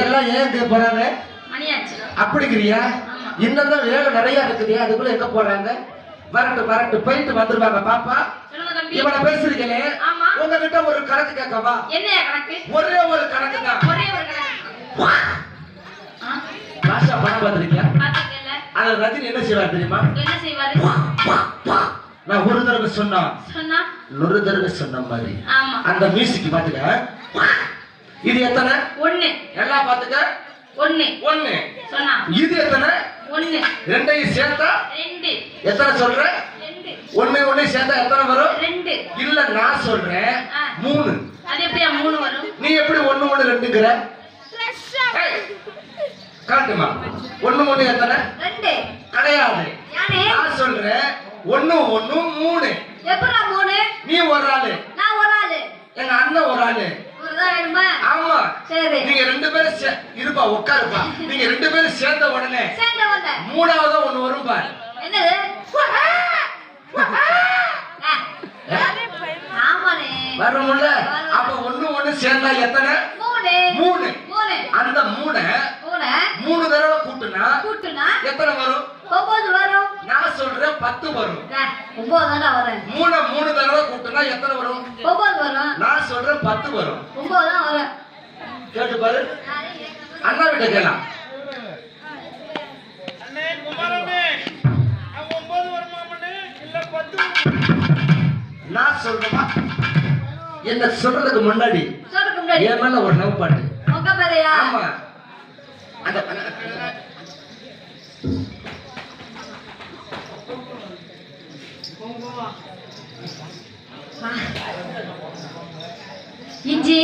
எல்லாம் ஏன் போறாங்க? அப்படிங்கிறியா. இன்னும் தான் வேலை நிறைய இருக்குது அதுக்குள்ள எங்க போறாங்க? வரட்டு வரட்டு போயிட்டு வந்துருவாங்க பாப்பா. இவனை பேசுறீங்களே. உங்ககிட்ட ஒரு கணக்கு கேட்கவா? ஒரே ஒரு கணக்கு தான். ராஷா படம் பார்த்திருக்கியா? அது ரஜினி என்ன செய்வார் தெரியுமா? என்ன செய்வாரு? நான் ஒரு தடவை சொன்னா சொன்னா? ஒரு தடவை சொன்ன மாதிரி. அந்த மியூசிக் பாத்துக்க இது எத்தனை? ஒண்ணு. எல்லாம் பாத்துக்க ஒண்ணு. ஒண்ணு. சொன்னா. இது எத்தனை? ஒண்ணு. ரெண்டையும் சேர்த்தா? ரெண்டு. எத்தனை சொல்ற? ரெண்டு. ஒண்ணு ஒண்ணு சேர்த்தா எத்தனை வரும்? ரெண்டு. இல்ல நான் சொல்றேன். மூணு. அது எப்படியா மூணு வரும்? நீ எப்படி ஒண்ணு ஒண்ணு ரெண்டுங்கிற? காட்டுமா. ஒண்ணு ஒண்ணு எத்தனை? ரெண்டு. கிடையாது. நான் சொல்றேன். ஒண்ணு ஒண்ணு மூணு. எப்படா மூணு? நீ ஒரு ஆளு. நான் ஒரு ஆளு. எங்க அண்ணன் ஒரு ஆளு. நீங்க ரெண்டு பேரும் இருப்பா உட்காருப்பா. நீங்க ரெண்டு பேரும் சேர்ந்த உடனே மூணாவதா ஒண்ணு வரும் பாரு. என்னது? வரும்ல அப்ப ஒண்ணு ஒண்ணு சேர்ந்தா எத்தனை? மூணு. மூணு. மூணு. அந்த மூணை மூணு. மூணு தடவை கூட்டுனா கூட்டுனா எத்தனை வரும்? ஒன்பது வரும். நான் சொல்றேன் பத்து வரும். ஒன்பது தானே வரும். மூணை மூணு தடவை கூட்டுனா எத்தனை வரும்? ஒன்பது வரும். நான் சொல்றேன் பத்து வரும். ஒன்பது தான் வரும். கேட்டு பாரு. அண்ணா கிட்ட பத்து நான் சொல்றேமா என்ன சொல்றதுக்கு முன்னாடி என் மேல ஒரு நவ் பாட்டு ஆமா. அந்த இஞ்சி